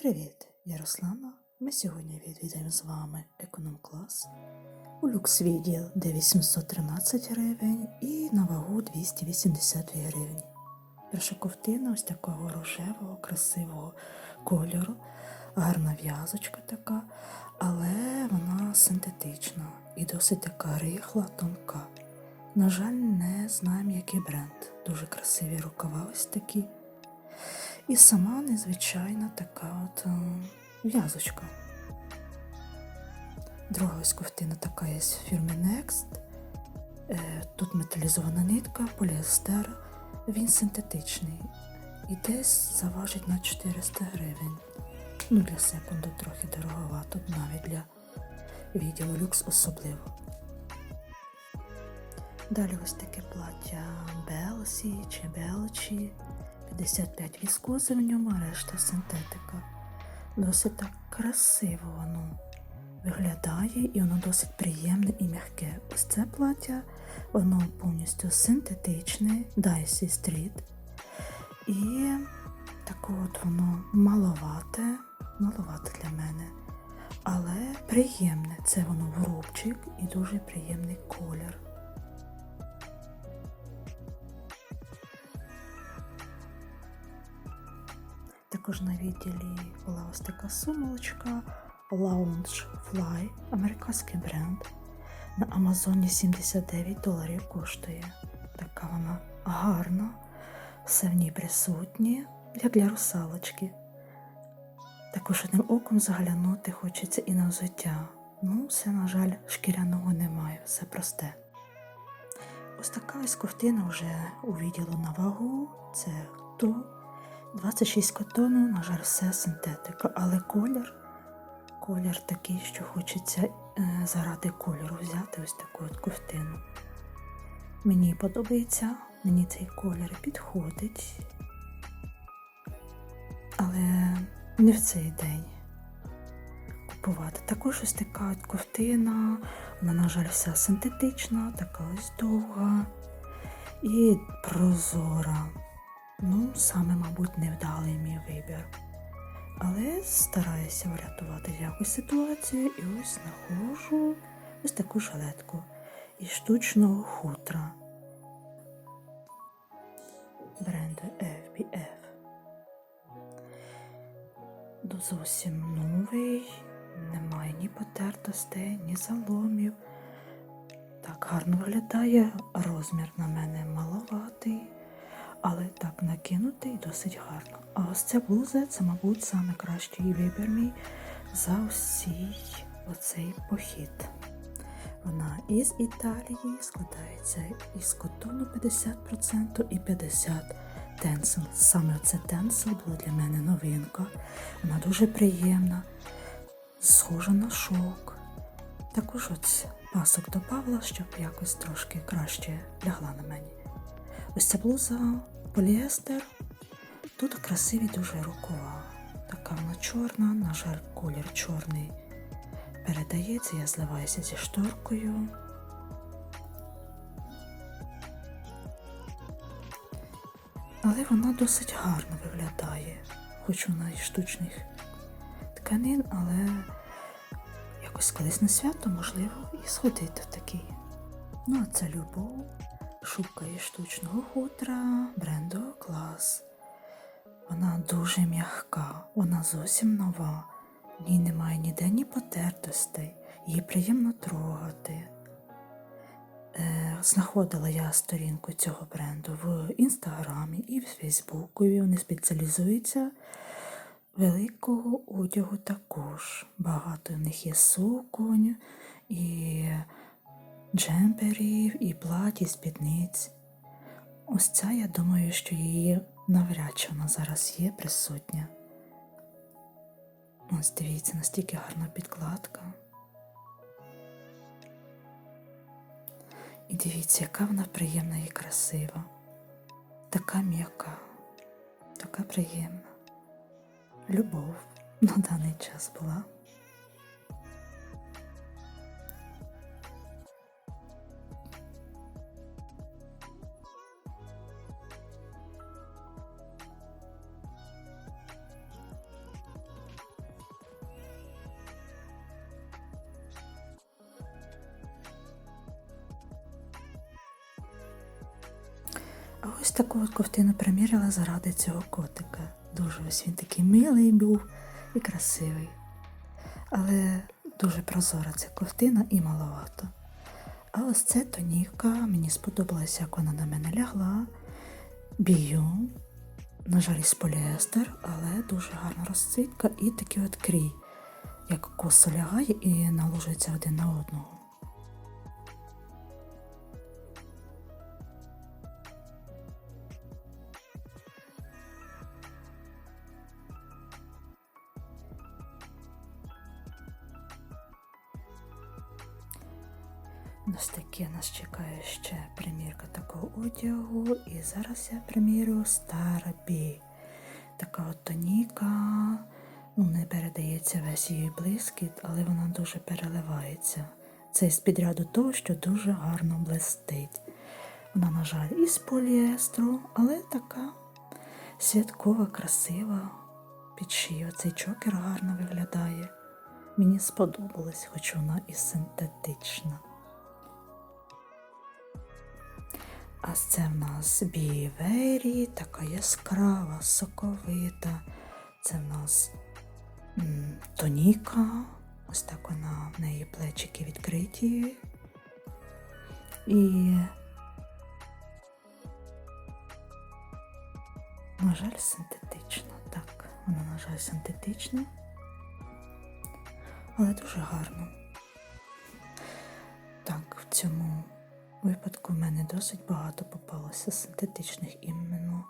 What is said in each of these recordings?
Привіт, я Руслана. Ми сьогодні відвідаємо з вами економ-клас у люкс-відділ, де 813 гривень і на вагу 282 гривні. Перша ковтина ось такого рожевого, красивого кольору, гарна в'язочка така, але вона синтетична і досить така рихла, тонка. На жаль, не знаємо, який бренд. Дуже красиві рукава ось такі. І сама незвичайна така от е, в'язочка. Друга ось ковтина така є з фірми Next. Е, Тут металізована нитка, поліестер. Він синтетичний. І десь заважить на 400 гривень. Ну, для секунду трохи дороговато, навіть для відділу люкс особливо. Далі ось таке плаття Белсі чи Белчі. 55 віскози в ньому, а решта синтетика. Досить так красиво воно виглядає і воно досить приємне і м'яке. Ось це плаття, воно повністю синтетичне, Dicey Street. І таке от воно маловате, маловате для мене. Але приємне. Це воно в рубчик і дуже приємний колір. Також на відділі була ось така сумочка Lounge Fly, американський бренд. На Амазоні 79 доларів коштує. Така вона гарна, все в ній присутнє, як для русалочки. Також одним оком заглянути хочеться і на взуття. Ну, все, на жаль, шкіряного немає, все просте. Ось така ось ковтина вже у відділу на вагу. Це то 26 котону, на жаль, все синтетика, але колір, колір такий, що хочеться е, заради кольору взяти ось таку от ковтину. Мені подобається, мені цей колір підходить, але не в цей день купувати. Також ось така от ковтина, вона, на жаль, вся синтетична, така ось довга і прозора. Ну, саме, мабуть, невдалий мій вибір. Але стараюся врятувати якусь ситуацію і ось знаходжу ось таку жилетку із штучного хутра бренду FBF. До зовсім новий, немає ні потертостей, ні заломів. Так гарно виглядає, розмір на мене маловатий але так накинути і досить гарно. А ось ця блуза це, мабуть, саме кращий вибір мій за усій оцей похід. Вона із Італії складається із котону 50% і 50% тенсил. Саме це тенсил була для мене новинка. Вона дуже приємна, схожа на шовк. Також ось пасок добавила, щоб якось трошки краще лягла на мені. Ось ця блуза поліестер. Тут красиві дуже рукава. Така вона чорна, на жаль, колір чорний передається, я зливаюся зі шторкою. Але вона досить гарно виглядає, хоч вона із штучних тканин, але якось колись на свято можливо і сходити в такий. Ну, а це любов шубка штучного хутра бренду клас. Вона дуже м'яка, вона зовсім нова. В ній немає ніде ні потертостей, її приємно трогати. Е, Знаходила я сторінку цього бренду в інстаграмі і в Фейсбуку. Вони спеціалізуються великого одягу також. Багато в них є суконь і джемперів і платі, спідниць. Ось ця, я думаю, що її навряд чи вона зараз є присутня. Ось дивіться, настільки гарна підкладка. І дивіться, яка вона приємна і красива. Така м'яка, така приємна. Любов на даний час була. Ось таку от ковтину приміряла заради цього котика. Дуже ось він такий милий був і красивий. Але дуже прозора ця ковтина і маловато. А ось це тоніка, мені сподобалося, як вона на мене лягла. Бію, на жаль, із поліестер, але дуже гарна розцвітка і такий от крій, як косо лягає і наложується один на одного. Ось таке нас чекає ще примірка такого одягу. І зараз я примірю Старбі. Така от тоніка. Ну, не передається весь її блискіт, але вона дуже переливається. Це з підряду того, що дуже гарно блистить. Вона, на жаль, із поліестру, але така святкова, красива. Під шию цей чокер гарно виглядає. Мені сподобалось, хоч вона і синтетична. А це в нас Бівері, така яскрава, соковита. Це в нас м, тоніка. Ось так вона в неї плечики відкриті. І, на жаль, синтетична. Так, вона, на жаль, синтетична, але дуже гарно. Так, в цьому випадку в мене досить багато попалося синтетичних іменно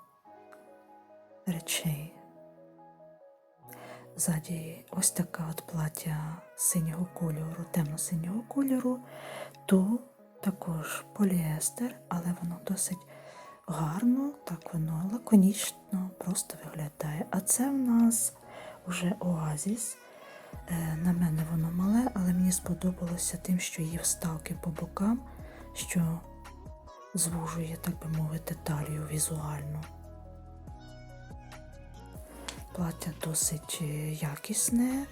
речей. Ззаді ось така от плаття синього кольору, темно-синього кольору, то також поліестер, але воно досить гарно, так воно лаконічно просто виглядає. А це в нас вже оазіс. Е, На мене воно мале, але мені сподобалося тим, що є вставки по бокам, що звужує, так би мовити, талію візуально. Плаття досить якісне,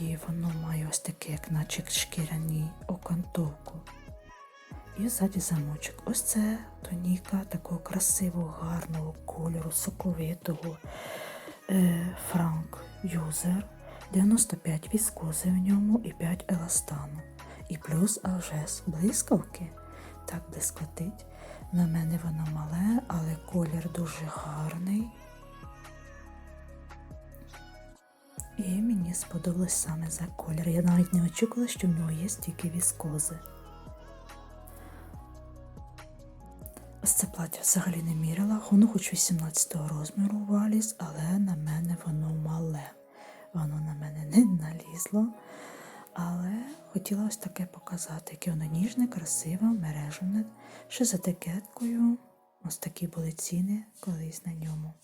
і воно має ось таке, як наче шкіряний окантовку. І ззаді замочок. Ось це тоніка такого красивого, гарного кольору, соковитого е, Франк Юзер. 95 віскози в ньому і 5 еластану. І плюс АЖС блискавки. Так блискотить. На мене воно мале, але колір дуже гарний. І мені сподобалось саме за колір. Я навіть не очікувала, що в нього є стільки віскози. Ось це плаття взагалі не міряла, воно хоч 18 розміру валіз, але на мене воно мале. Воно на мене не налізло. Але хотіла ось таке показати, яке воно ніжне, красиве, мережене, ще з етикеткою. Ось такі були ціни колись на ньому.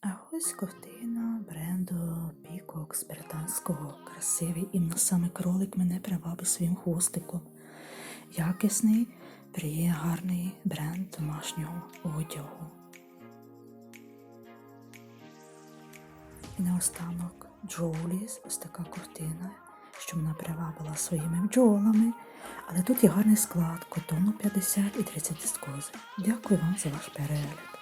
А ось ковтина бренду Peacock з британського. Красивий, іменно саме кролик мене привабив своїм хвостиком. Якісний, приє гарний бренд домашнього одягу. І наостанок Джоуліс, ось така картина, що вона привабила своїми бджолами. Але тут є гарний склад, котону 50 і 30 скози. Дякую вам за ваш перегляд.